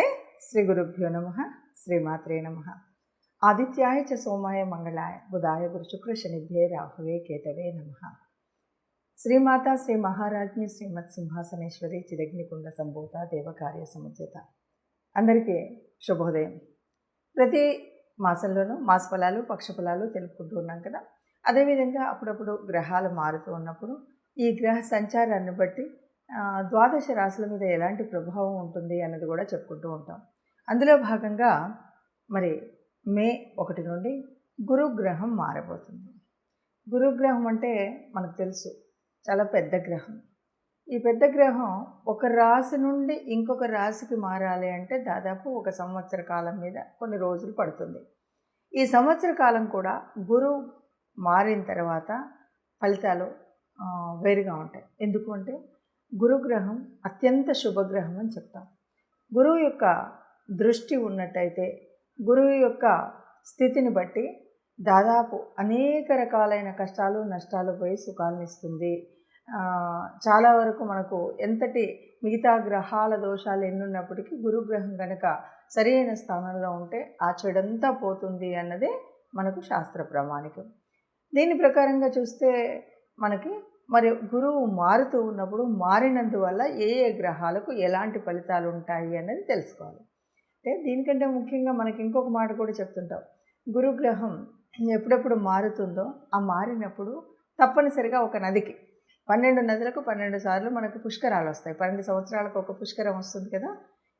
నమస్తే. శ్రీ గురుభ్యో నమ. శ్రీమాత్రే నమ. ఆదిత్యాయ చ సోమాయ మంగళాయ. బుధాయ గురు శుక్ర శనిభ్యే రాహువే కేతవే నమ. శ్రీమాత శ్రీ మహారాజ్ఞి శ్రీమత్ సింహాసనేశ్వరి చిరగ్నికుండ సంభూత దేవకార్య సముచిత. అందరికీ శుభోదయం. ప్రతి మాసంలోనూ మాస ఫలాలు పక్ష ఫలాలు తెలుపుకుంటూ ఉన్నాం కదా. అదేవిధంగా అప్పుడప్పుడు గ్రహాలు మారుతూ ఉన్నప్పుడు ఈ గ్రహ సంచారాన్ని బట్టి ద్వాదశ రాశుల మీద ఎలాంటి ప్రభావం ఉంటుంది అన్నది కూడా చెప్పుకుంటూ ఉంటాం. అందులో భాగంగా మరి మే ఒకటి నుండి గురుగ్రహం మారబోతుంది. గురుగ్రహం అంటే మనకు తెలుసు చాలా పెద్ద గ్రహం. ఈ పెద్ద గ్రహం ఒక రాశి నుండి ఇంకొక రాశికి మారాలి అంటే దాదాపు ఒక సంవత్సర కాలం మీద కొన్ని రోజులు పడుతుంది. ఈ సంవత్సర కాలం కూడా గురువు మారిన తర్వాత ఫలితాలు వేరుగా ఉంటాయి. ఎందుకు అంటే గురుగ్రహం అత్యంత శుభగ్రహం అని చెప్తాం. గురువు యొక్క దృష్టి ఉన్నట్టయితే గురువు యొక్క స్థితిని బట్టి దాదాపు అనేక రకాలైన కష్టాలు నష్టాలు పోయి సుఖాలను ఇస్తుంది. చాలా వరకు మనకు ఎంతటి మిగతా గ్రహాల దోషాలు ఎన్నున్నప్పటికీ గురుగ్రహం కనుక సరైన స్థానంలో ఉంటే ఆ చెడంతా పోతుంది అన్నదే మనకు శాస్త్ర ప్రామాణికం. దీని ప్రకారంగా చూస్తే మనకి మరి గురువు మారుతూ ఉన్నప్పుడు మారినందువల్ల ఏ ఏ గ్రహాలకు ఎలాంటి ఫలితాలు ఉంటాయి అనేది తెలుసుకోవాలి. అంటే దీనికంటే ముఖ్యంగా మనకి ఇంకొక మాట కూడా చెప్తుంటాం. గురుగ్రహం ఎప్పుడెప్పుడు మారుతుందో ఆ మారినప్పుడు తప్పనిసరిగా ఒక నదికి పన్నెండు నదులకు పన్నెండు సార్లు మనకు పుష్కరాలు వస్తాయి. పన్నెండు సంవత్సరాలకు ఒక పుష్కరం వస్తుంది కదా?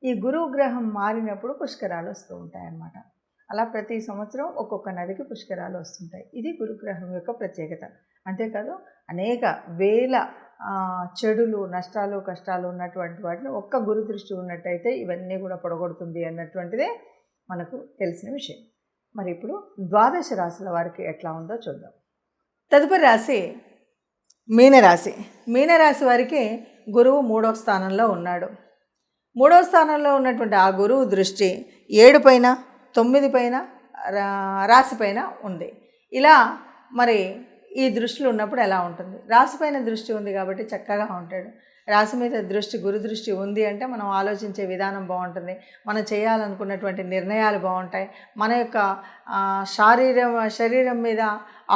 ఈ గురువు గ్రహం మారినప్పుడు పుష్కరాలు వస్తూ ఉంటాయి అన్నమాట అలా ప్రతి సంవత్సరం ఒక్కొక్క నదికి పుష్కరాలు వస్తుంటాయి. ఇది గురుగ్రహం యొక్క ప్రత్యేకత. అంతేకాదు అనేక వేల చెడులు నష్టాలు కష్టాలు ఉన్నటువంటి వాటిని ఒక్క గురు దృష్టి ఉన్నట్టయితే ఇవన్నీ కూడా పొడగొడుతుంది అన్నటువంటిదే మనకు తెలిసిన విషయం. మరి ఇప్పుడు ద్వాదశ రాశుల వారికి ఎట్లా ఉందో చూద్దాం. తదుపరి రాశి మీనరాశి. మీనరాశి వారికి గురువు మూడో స్థానంలో ఉన్నాడు. మూడో స్థానంలో ఉన్నటువంటి ఆ గురువు దృష్టి ఏడు పైన తొమ్మిది పైన రా- రాశి పైన ఉంది. ఇలా మరి ఈ దృష్టిలో ఉన్నప్పుడు ఎలా ఉంటుంది? రాశి పైన దృష్టి ఉంది కాబట్టి చక్కగా ఉంటాడు. రాశి మీద దృష్టి గురు దృష్టి ఉంది అంటే మనం ఆలోచించే విధానం బాగుంటుంది. మనం చేయాలనుకున్నటువంటి నిర్ణయాలు బాగుంటాయి. మన యొక్క శారీరం శరీరం మీద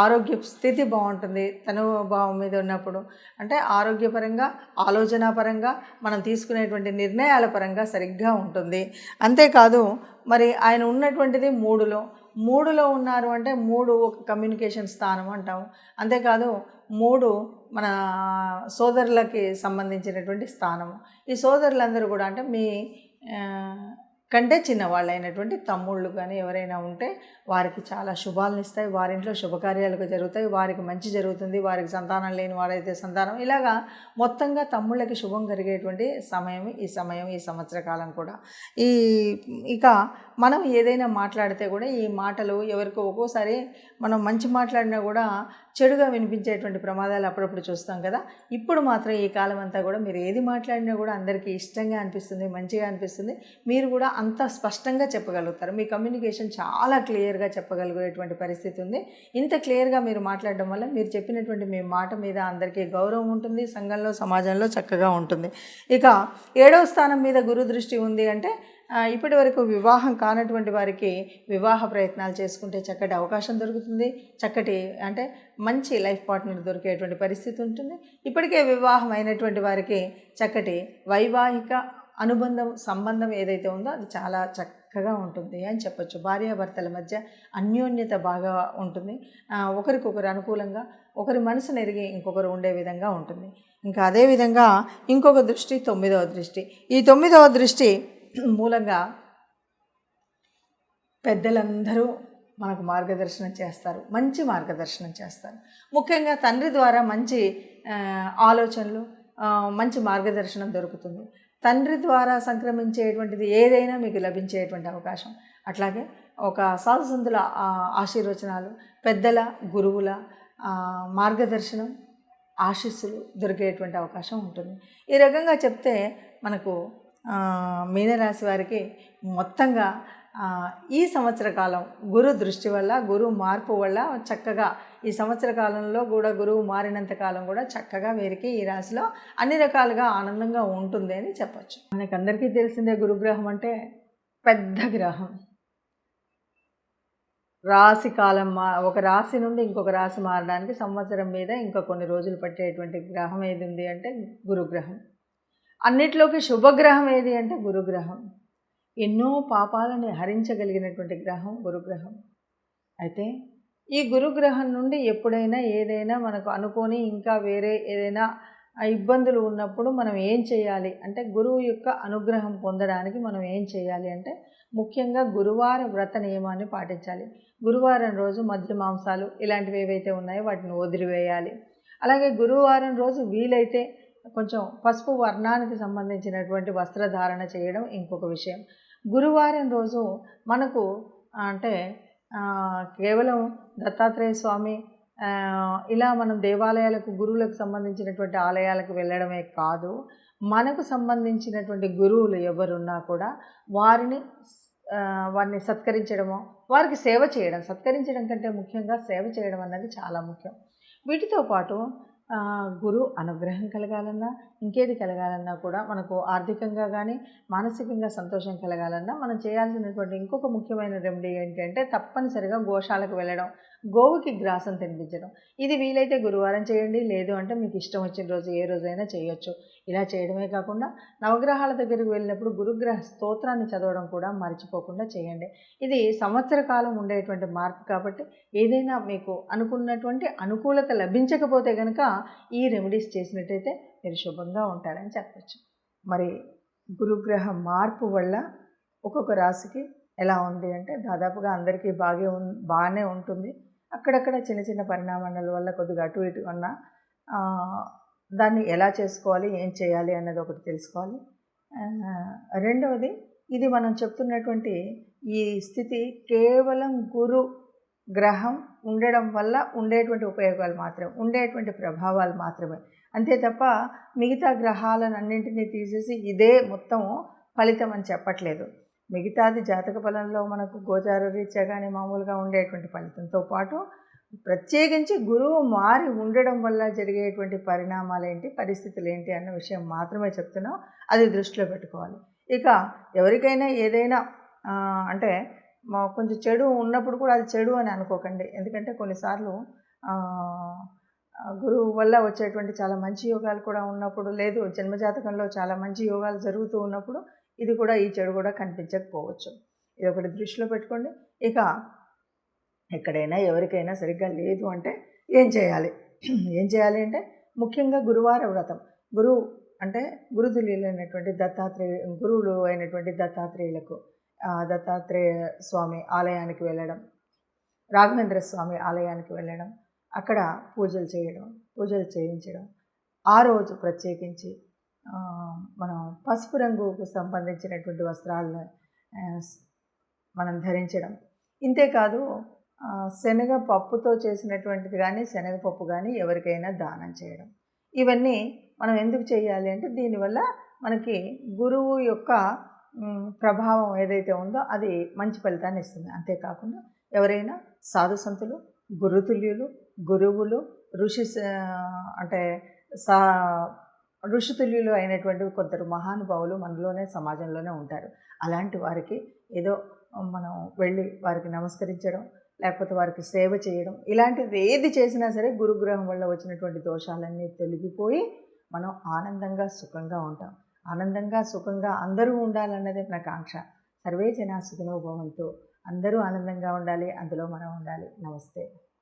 ఆరోగ్య స్థితి బాగుంటుంది. తను భావం మీద ఉన్నప్పుడు. అంటే ఆరోగ్యపరంగా ఆలోచనాపరంగా మనం తీసుకునేటువంటి నిర్ణయాల పరంగా సరిగ్గా ఉంటుంది. అంతేకాదు మరి ఆయన ఉన్నటువంటిది మూడులో. మూడులో ఉన్నారు అంటే మూడు ఒక కమ్యూనికేషన్ స్థానం అంటాం. అంతేకాదు మూడు మన సోదరులకి సంబంధించినటువంటి స్థానము. ఈ సోదరులందరూ కూడా అంటే మీ కంటే చిన్నవాళ్ళు అయినటువంటి తమ్ముళ్ళు కానీ ఎవరైనా ఉంటే వారికి చాలా శుభాలను ఇస్తాయి. వారింట్లో శుభకార్యాలు జరుగుతాయి. వారికి మంచి జరుగుతుంది. వారికి సంతానం లేని వారైతే సంతానం. ఇలాగా మొత్తంగా తమ్ముళ్ళకి శుభం కలిగేటువంటి సమయం ఈ సమయం ఈ సంవత్సర కాలం కూడా. ఈ ఇక మనం ఏదైనా మాట్లాడితే కూడా ఈ మాటలు ఎవరికో ఒక్కోసారి మనం మంచి మాట్లాడినా కూడా చెడుగా వినిపించేటువంటి ప్రమాదాలు అప్పుడప్పుడు చూస్తాం కదా. ఇప్పుడు మాత్రం ఈ కాలం అంతా కూడా మీరు ఏది మాట్లాడినా కూడా అందరికీ ఇష్టంగా అనిపిస్తుంది మంచిగా అనిపిస్తుంది. మీరు కూడా అంత స్పష్టంగా చెప్పగలుగుతారు. మీ కమ్యూనికేషన్ చాలా క్లియర్గా చెప్పగలిగేటువంటి పరిస్థితి ఉంది. ఇంత క్లియర్గా మీరు మాట్లాడడం వల్ల మీరు చెప్పినటువంటి మీ మాట మీద అందరికీ గౌరవం ఉంటుంది సంఘంలో సమాజంలో చక్కగా ఉంటుంది. ఇక ఏడవ స్థానం మీద గురు దృష్టి ఉంది అంటే ఇప్పటి వరకు వివాహం కానటువంటి వారికి వివాహ ప్రయత్నాలు చేసుకుంటే చక్కటి అవకాశం దొరుకుతుంది. చక్కటి అంటే మంచి లైఫ్ పార్ట్నర్ దొరికేటువంటి పరిస్థితి ఉంటుంది. ఇప్పటికే వివాహం అయినటువంటి వారికి చక్కటి వైవాహిక అనుబంధం సంబంధం ఏదైతే ఉందో అది చాలా చక్కగా ఉంటుంది అని చెప్పొచ్చు. భార్యాభర్తల మధ్య అన్యోన్యత బాగా ఉంటుంది. ఒకరికొకరు అనుకూలంగా ఒకరి మనసు నెరిగి ఇంకొకరు ఉండే విధంగా ఉంటుంది. ఇంకా అదేవిధంగా ఇంకొక దృష్టి తొమ్మిదవ దృష్టి. ఈ తొమ్మిదవ దృష్టి మూలంగా పెద్దలందరూ మనకు మార్గదర్శనం చేస్తారు మంచి మార్గదర్శనం చేస్తారు. ముఖ్యంగా తండ్రి ద్వారా మంచి ఆలోచనలు మంచి మార్గదర్శనం దొరుకుతుంది. తండ్రి ద్వారా సంక్రమించేటువంటిది ఏదైనా మీకు లభించేటువంటి అవకాశం. అట్లాగే ఒక సాధుసంతుల ఆశీర్వచనాలు పెద్దల గురువుల మార్గదర్శనం ఆశీస్సులు దొరికేటువంటి అవకాశం ఉంటుంది. ఈ రకంగా చెప్తే మనకు మీనరాశి వారికి మొత్తంగా ఈ సంవత్సర కాలం గురు దృష్టి వల్ల గురువు మార్పు వల్ల చక్కగా ఈ సంవత్సర కాలంలో కూడా గురువు మారినంత కాలం కూడా చక్కగా వీరికి ఈ రాశిలో అన్ని రకాలుగా ఆనందంగా ఉంటుంది అని చెప్పచ్చు. మనకందరికీ తెలిసిందే గురుగ్రహం అంటే పెద్ద గ్రహం. రాశి కాలం మా ఒక రాశి నుండి ఇంకొక రాశి మారడానికి సంవత్సరం మీద ఇంకా కొన్ని రోజులు పట్టేటువంటి గ్రహం ఏది ఉంది అంటే గురుగ్రహం. అన్నిట్లోకి శుభగ్రహం ఏది అంటే గురుగ్రహం. ఎన్నో పాపాలని హరించగలిగినటువంటి గ్రహం గురుగ్రహం. అయితే ఈ గురుగ్రహం నుండి ఎప్పుడైనా ఏదైనా మనకు అనుకొని ఇంకా వేరే ఏదైనా ఇబ్బందులు ఉన్నప్పుడు మనం ఏం చేయాలి అంటే గురువు యొక్క అనుగ్రహం పొందడానికి మనం ఏం చేయాలి అంటే ముఖ్యంగా గురువార వ్రత నియమాన్ని పాటించాలి. గురువారం రోజు మధ్య మాంసాలు ఇలాంటివి ఏవైతే ఉన్నాయో వాటిని వదిలివేయాలి. అలాగే గురువారం రోజు వీలైతే కొంచెం పసుపు వర్ణానికి సంబంధించినటువంటి వస్త్రధారణ చేయడం ఇంకొక విషయం. గురువారం రోజు మనకు అంటే కేవలం దత్తాత్రేయ స్వామి ఇలా మనం దేవాలయాలకు గురువులకు సంబంధించినటువంటి ఆలయాలకు వెళ్ళడమే కాదు మనకు సంబంధించినటువంటి గురువులు ఎవరున్నా కూడా వారిని వారిని సత్కరించడము వారికి సేవ చేయడం సత్కరించడం కంటే ముఖ్యంగా సేవ చేయడం అన్నది చాలా ముఖ్యం. వీటితో పాటు గురు అనుగ్రహం కలగాలన్నా ఇంకేది కలగాలన్నా కూడా మనకు ఆర్థికంగా కానీ మానసికంగా సంతోషం కలగాలన్నా మనం చేయాల్సినటువంటి ఇంకొక ముఖ్యమైన రెమెడీ ఏంటంటే తప్పనిసరిగా గోశాలకు వెళ్ళడం గోవుకి గ్రాసం తినిపించడం. ఇది వీలైతే గురువారం చేయండి లేదు అంటే మీకు ఇష్టం వచ్చిన రోజు ఏ రోజైనా చేయొచ్చు. ఇలా చేయడమే కాకుండా నవగ్రహాల దగ్గరికి వెళ్ళినప్పుడు గురుగ్రహ స్తోత్రాన్ని చదవడం కూడా మర్చిపోకుండా చేయండి. ఇది సంవత్సర కాలం ఉండేటువంటి మార్పు కాబట్టి ఏదైనా మీకు అనుకున్నటువంటి అనుకూలత లభించకపోతే కనుక ఈ రెమెడీస్ చేసినట్టయితే మీరు శుభంగా ఉంటారని చెప్పచ్చు. మరి గురుగ్రహ మార్పు వల్ల ఒక్కొక్క రాశికి ఎలా ఉంది అంటే దాదాపుగా అందరికీ బాగే ఉన్ బాగానే ఉంటుంది. అక్కడక్కడ చిన్న చిన్న పరిణామాల వల్ల కొద్దిగా అటు ఇటు ఉన్న దాన్ని ఎలా చేసుకోవాలి ఏం చేయాలి అన్నది ఒకటి తెలుసుకోవాలి. రెండవది ఇది మనం చెప్తున్నటువంటి ఈ స్థితి కేవలం గురు గ్రహం ఉండడం వల్ల ఉండేటువంటి ఉపయోగాలు మాత్రమే ఉండేటువంటి ప్రభావాలు మాత్రమే. అంతే తప్ప మిగతా గ్రహాలను అన్నింటినీ తీసేసి ఇదే మొత్తం ఫలితం అని చెప్పట్లేదు. మిగతాది జాతక ఫలంలో మనకు గోచార రీత్యా కానీ మామూలుగా ఉండేటువంటి ఫలితంతో పాటు ప్రత్యేకించి గురువు మారి ఉండడం వల్ల జరిగేటువంటి పరిణామాలు ఏంటి పరిస్థితులు ఏంటి అన్న విషయం మాత్రమే చెప్తున్నాం. అది దృష్టిలో పెట్టుకోవాలి. ఇక ఎవరికైనా ఏదైనా అంటే మా కొంచెం చెడు ఉన్నప్పుడు కూడా అది చెడు అని అనుకోకండి. ఎందుకంటే కొన్నిసార్లు గురువు వల్ల వచ్చేటువంటి చాలా మంచి యోగాలు కూడా ఉన్నప్పుడు లేదు జన్మజాతకంలో చాలా మంచి యోగాలు జరుగుతూ ఉన్నప్పుడు ఇది కూడా ఈ చెడు కూడా కనిపించకపోవచ్చు. ఇది ఒకటి దృష్టిలో పెట్టుకోండి. ఇక ఎక్కడైనా ఎవరికైనా సరిగ్గా లేదు అంటే ఏం చేయాలి? ఏం చేయాలి అంటే ముఖ్యంగా గురువార వ్రతం. గురువు అంటే గురుతుల్యులు అయినటువంటి దత్తాత్రేయ గురువులు అయినటువంటి దత్తాత్రేయులకు దత్తాత్రేయ స్వామి ఆలయానికి వెళ్ళడం రాఘవేంద్ర స్వామి ఆలయానికి వెళ్ళడం అక్కడ పూజలు చేయడం పూజలు చేయించడం. ఆ రోజు ప్రత్యేకించి మనం పసుపు రంగుకు సంబంధించినటువంటి వస్త్రాలను మనం ధరించడం. ఇంతేకాదు ఆ, శనగ పప్పుతో చేసినటువంటిది కానీ శనగపప్పు కానీ ఎవరికైనా దానం చేయడం. ఇవన్నీ మనం ఎందుకు చేయాలి అంటే దీనివల్ల మనకి గురువు యొక్క ప్రభావం ఏదైతే ఉందో అది మంచి ఫలితాన్ని ఇస్తుంది. అంతేకాకుండా ఎవరైనా సాధు సంతులు గురుతుల్యులు గురువులు ఋషి స- అంటే సా ఋషితుల్యులు అయినటువంటి కొందరు మహానుభావులు మనలోనే సమాజంలోనే ఉంటారు. అలాంటి వారికి ఏదో మనం వెళ్ళి వారికి నమస్కరించడం లేకపోతే వారికి సేవ చేయడం ఇలాంటిది ఏది చేసినా సరే గురుగ్రహం వల్ల వచ్చినటువంటి దోషాలన్నీ తొలగిపోయి మనం ఆనందంగా సుఖంగా ఉంటాం. ఆనందంగా సుఖంగా అందరూ ఉండాలన్నదే మన కాంక్ష సర్వే జనా సుఖినో అందరూ ఆనందంగా ఉండాలి అందులో మనం ఉండాలి. నమస్తే.